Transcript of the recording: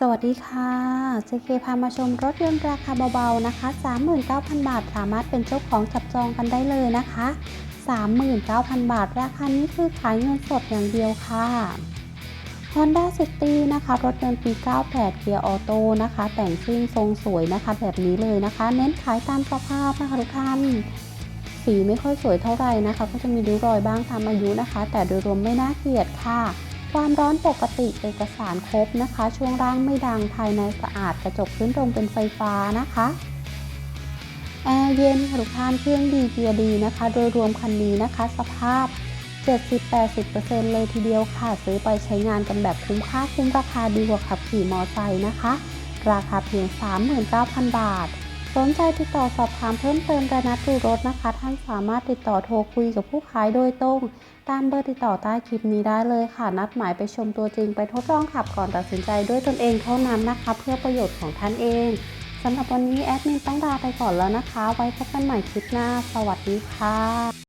สวัสดีค่ะ JK พามาชมรถยนต์ราคาเบาๆนะคะ 39,000 บาท สามารถเป็นเจ้าของจับจองกันได้เลยนะคะ 39,000 บาท ราคานี้คือขายเงินสดอย่างเดียวค่ะ Honda City นะคะ รถยนต์ปี 98 เกียร์ออโต้นะคะ แต่งซิ่งทรงสวยนะคะ แบบนี้เลยนะคะ เน้นขายตามสภาพนะคะทุกท่านสีไม่ค่อยสวยเท่าไหร่นะคะ ก็จะมีริ้วรอยบ้างตามอายุนะคะ แต่โดยรวมไม่น่าเกลียดค่ะ ความร้อนปกติเอกสารครบนะคะ ช่วงล่างไม่ดังภายในสะอาดกระจกขึ้นตรงเป็นไฟฟ้านะคะแอร์เย็นทุกท่านเครื่องดีเกียร์ดีนะคะ โดยรวมคันนี้นะคะ สภาพ 70-80%เลยทีเดียวค่ะ ซื้อไปใช้งานกันแบบคุ้มค่าคุ้มราคาดีกว่าขับขี่มอไซค์นะคะ ราคาเพียง 39,000 บาท สนใจติดต่อสอบถามเพิ่มเติมระนัดดูรถนะคะ ท่านสามารถติดต่อโทรคุยกับผู้ขายโดยตรง ตามเบอร์ติดต่อใต้คลิปนี้ได้เลยค่ะ นัดหมายไปชมตัวจริงไปทดลองขับก่อนตัดสินใจด้วยตนเองเท่านั้นนะคะ เพื่อประโยชน์ของท่านเองสำหรับวันนี้แอดมินต้องลาไปก่อนแล้วนะคะ ไว้พบกันใหม่คลิปหน้า สวัสดีค่ะ